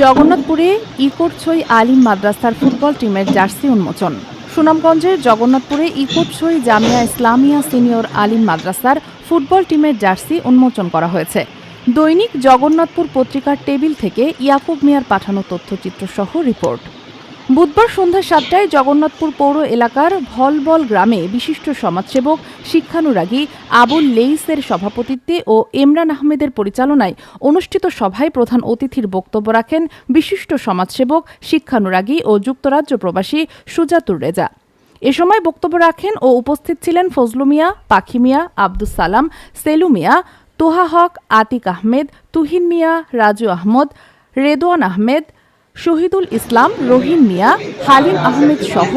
জগন্নাথপুরে ইকোটছই আলিম মাদ্রাসার ফুটবল টিমের জার্সি উন্মোচন। সুনামগঞ্জের জগন্নাথপুরে ইকোটছই জামিয়া ইসলামিয়া সিনিয়র আলিম মাদ্রাসার ফুটবল টিমের জার্সি উন্মোচন করা হয়েছে। দৈনিক জগন্নাথপুর পত্রিকার টেবিল থেকে ইয়াকুব মিয়ার পাঠানো তথ্যচিত্র সহ রিপোর্ট। বুধবার সন্ধ্যা সাতটায় জগন্নাথপুর পৌর এলাকার ভলবল গ্রামে বিশিষ্ট সমাজসেবক শিক্ষানুরাগী আবুল লেইসের সভাপতিত্বে ও এমরান আহমেদের পরিচালনায় অনুষ্ঠিত সভায় প্রধান অতিথির বক্তব্য রাখেন বিশিষ্ট সমাজসেবক, শিক্ষানুরাগী ও যুক্তরাজ্য প্রবাসী সুজাতুর রেজা। এ সময় বক্তব্য রাখেন ও উপস্থিত ছিলেন ফজলু মিয়া, পাখি মিয়া, আব্দুস সালাম, সেলু মিয়া, তোহা হক, আতিক আহমেদ, তুহিন মিয়া, রাজু আহমদ, রেদওয়ান আহমেদ শহীদুল ইসলাম রহিম মিয়া, হালিম আহমেদ সহ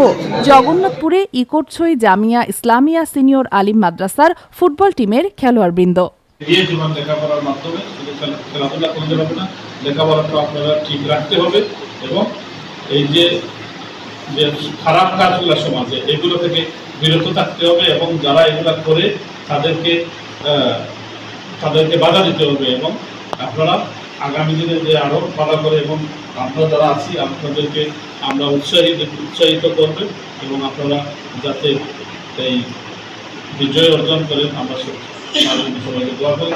জগন্নাথপুরে ইকোটছই জামিয়া ইসলামিয়া সিনিয়র আলিম মাদ্রাসার ফুটবল টিমের খেলোয়াড়বৃন্দ। আপনারা আগামী দিনে যে আরও ভালো করে এবং আমরা যারা আছি, আপনাদেরকে আমরা উৎসাহিত উৎসাহিত করবেন এবং আপনারা যাতে এই বিজয় অর্জন করেন, আমরা সব- সবাইকে দোয়া করি।